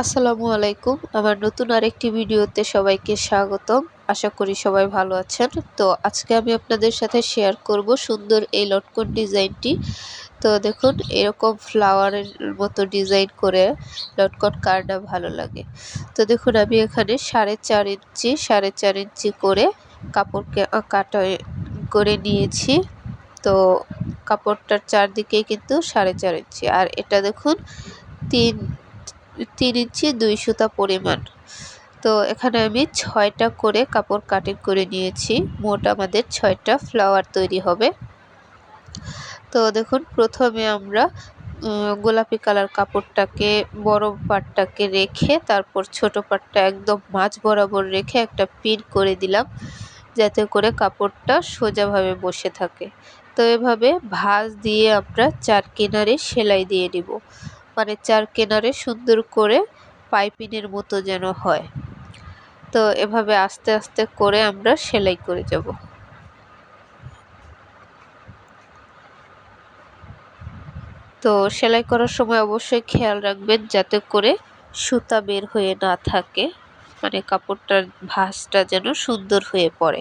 আসসালামু আলাইকুম। আমার নতুন আরেকটি ভিডিওতে সবাইকে স্বাগতম। আশা করি সবাই ভালো আছেন। তো আজকে আমি আপনাদের সাথে শেয়ার করব সুন্দর এই লটকন ডিজাইনটি। তো দেখুন, এরকম ফ্লাওয়ারের মতো ডিজাইন করে লটকন কারটা ভালো লাগে। তো দেখুন, আমি এখানে সাড়ে চার ইঞ্চি, সাড়ে চার ইঞ্চি করে কাপড়কে কাটা করে নিয়েছি। তো কাপড়টার চারদিকে কিন্তু সাড়ে চার ইঞ্চি। আর এটা দেখুন, তিন তিন ইঞ্চি দুই সুতা পরিমাণ। তো এখানে আমি ছয়টা করে কাপড় কাটিং করে নিয়েছি। মোট আমাদের ছয়টা ফ্লাওয়ার তৈরি হবে। তো দেখুন প্রথমে আমরা গোলাপি কালার কাপড়টাকে বড় পাটটাকে রেখে তারপর ছোট পাটটা একদম মাঝ বরাবর রেখে একটা পিন করে দিলাম যাতে করে কাপড়টা সোজাভাবে বসে থাকে। তো এভাবে ভাঁজ দিয়ে আমরা চার কিনারে সেলাই দিয়ে নিব। মানে চার কেনারে সুন্দর করে পাইপিনের মতো যেন হয়। তো এভাবে আস্তে আস্তে করে আমরা সেলাই করে যাব। তো সেলাই করার সময় অবশ্যই খেয়াল রাখবেন যাতে করে সুতা বের হয়ে না থাকে মানে কাপড়টার ভাঁজটা যেন সুন্দর হয়ে পড়ে।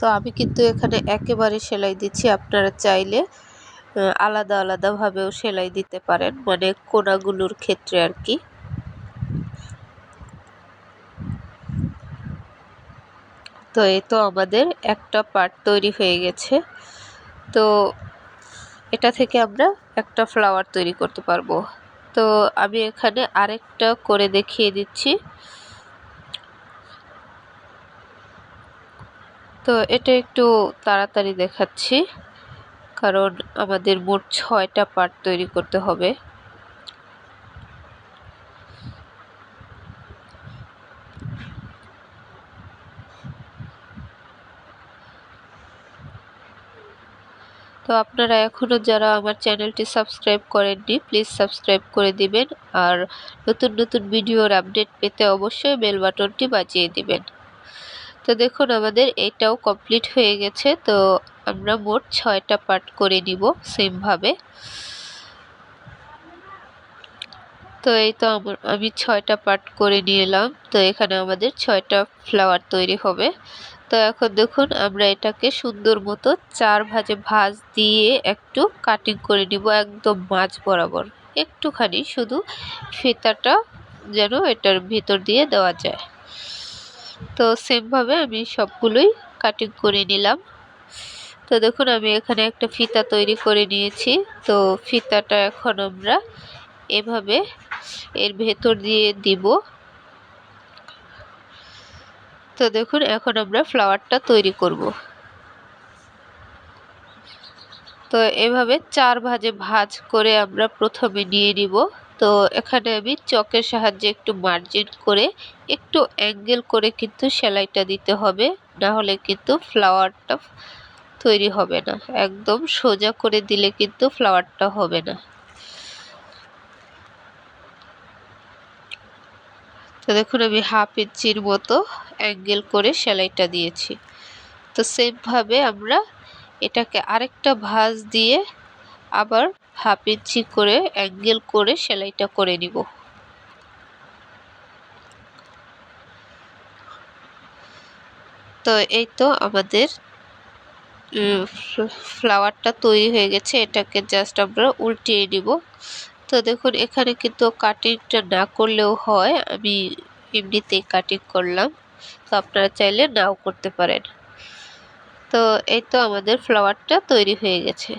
তো আমি কিন্তু এখানে একেবারে সেলাই দিচ্ছি। আপনারা চাইলে আলাদা আলাদাভাবেও সেলাই দিতে পারেন মানে কোনাগুলোর ক্ষেত্রে আর কি। তো এ তো আমাদের একটা পার্ট তৈরি হয়ে গেছে। তো এটা থেকে আমরা একটা ফ্লাওয়ার তৈরি করতে পারব। তো আমি এখানে আরেকটা করে দেখিয়ে দিচ্ছি। তো এটা একটু তাড়াতাড়ি দেখাচ্ছি, কারণ আমাদের মোট ছয়টা পার্ট তৈরি করতে হবে। তো আপনারা এখনও যারা আমার চ্যানেলটি সাবস্ক্রাইব করেননি প্লিজ সাবস্ক্রাইব করে দিবেন, আর নতুন নতুন ভিডিওর আপডেট পেতে অবশ্যই বেল বাটনটি বাজিয়ে দিবেন। তো দেখুন, আমাদের এটাও কমপ্লিট হয়ে গেছে, তো আমরা মোট ছয়টা পার্ট করে নিব সেমভাবে তো এই তো আমি ছয়টা পার্ট করে নিয়ে এলাম তো এখানে আমাদের ছয়টা ফ্লাওয়ার তৈরি হবে। তো এখন দেখুন, আমরা এটাকে সুন্দর মতো চার ভাজে ভাজ দিয়ে একটু কাটিং করে নিব একদম মাঝ বরাবর। একটুখানি শুধু ফিতাটা যেন এটার ভিতর দিয়ে দেওয়া যায়। তো সেমভাবে আমি সবগুলোই কাটিং করে নিলাম। তো দেখুন, আমি এখানে একটা ফিতা তৈরি করে নিয়েছি। তো ফিতাটা এখন আমরা এভাবে এর ভেতর দিয়ে দিব। তো দেখুন, এখন আমরা ফ্লাওয়ারটা তৈরি করব। তো এভাবে চার ভাজে ভাজ করে আমরা প্রথমে নিয়ে নিব। তো এখানে আমি চকের সাহায্যে একটু মার্জিন করে, একটু অ্যাঙ্গেল করে কিন্তু সেলাইটা দিতে হবে। না হলে কিন্তু ফ্লাওয়ারটা তৈরি হবে না। একদম সোজা করে দিলে কিন্তু ফ্লাওয়ারটা হবে না। তো দেখুন, আমি হাফ ইঞ্চির মতো অ্যাঙ্গেল করে সেলাইটা দিয়েছি। তো সেমভাবে আমরা এটাকে আরেকটা ভাঁজ দিয়ে আবার হাফ ইঞ্চি করে অ্যাঙ্গেল করে সেলাইটা করে নিব। তো এই তো আমাদের ফ্লাওয়ারটা তৈরি হয়ে গেছে। এটাকে জাস্ট আমরা উল্টিয়ে নিব। তো দেখুন, এখানে কিন্তু কাটিংটা না করলেও হয়। আমি এমনিতেই কাটিং করলাম। তো আপনারা চাইলে নাও করতে পারেন। তো এই তো আমাদের ফ্লাওয়ারটা তৈরি হয়ে গেছে।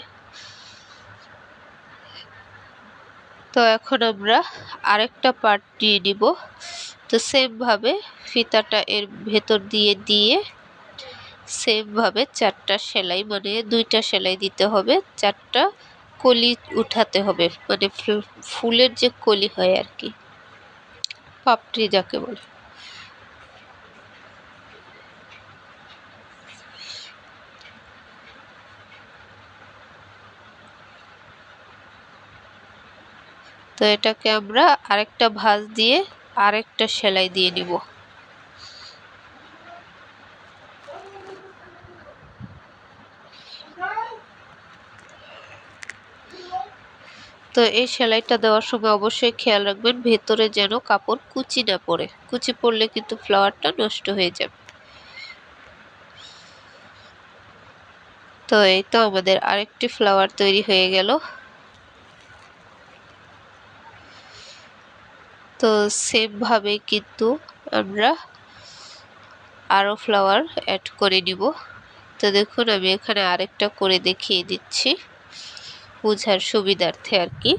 তো এখন আমরা আরেকটা পার্ট নিয়ে নিব। তো সেমভাবে ফিতাটা এর ভেতর দিয়ে দিয়ে সেমভাবে চারটা সেলাই মানে দুইটা সেলাই দিতে হবে। চারটা কলি উঠাতে হবে মানে ফুলের যে কলি হয় আর কি। পাপড়ি যাকে বলে। তো এটাকে আমরা আরেকটা ভাঁজ দিয়ে আরেকটা সেলাই দিয়ে নিব। তো এই সেলাইটা দেওয়ার সময় অবশ্যই খেয়াল রাখবেন, ভেতরে যেন কাপড় কুচি না পড়ে। কুচি পড়লে কিন্তু ফ্লাওয়ারটা নষ্ট হয়ে যাবে। তো এই তো আমাদের আরেকটি ফ্লাওয়ার তৈরি হয়ে গেল। তো সেমভাবে কিন্তু আমরা আরও ফ্লাওয়ার অ্যাড করে নিব। তো দেখুন, আমি এখানে আরেকটা করে দেখিয়ে দিচ্ছি বোঝার সুবিধার্থে আর কি।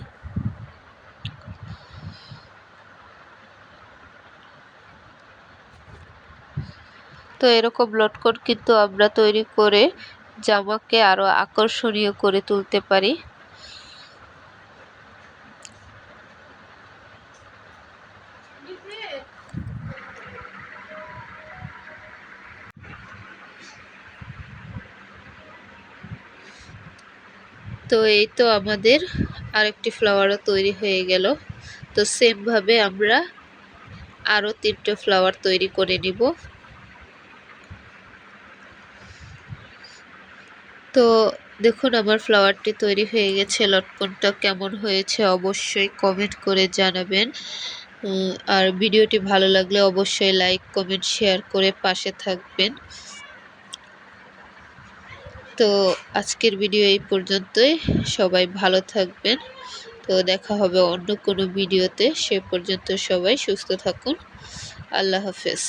তো এরকম লটকন কিন্তু আমরা তৈরি করে জামাকে আরও আকর্ষণীয় করে তুলতে পারি। তো এই তো আমাদের আরেকটি ফ্লাওয়ারও তৈরি হয়ে গেল। তো সেমভাবে আমরা আরও তিনটে ফ্লাওয়ার তৈরি করে নিব। তো দেখুন আমার ফ্লাওয়ারটি তৈরি হয়ে গেছে। লটকনটা কেমন হয়েছে অবশ্যই কমেন্ট করে জানাবেন। আর ভিডিওটি ভালো লাগলে অবশ্যই লাইক কমেন্ট শেয়ার করে পাশে থাকবেন। তো আজকের ভিডিও এই পর্যন্তই। সবাই ভালো থাকবেন। তো দেখা হবে অন্য কোনো ভিডিওতে সে পর্যন্ত সবাই সুস্থ থাকুন। আল্লাহ হাফেজ।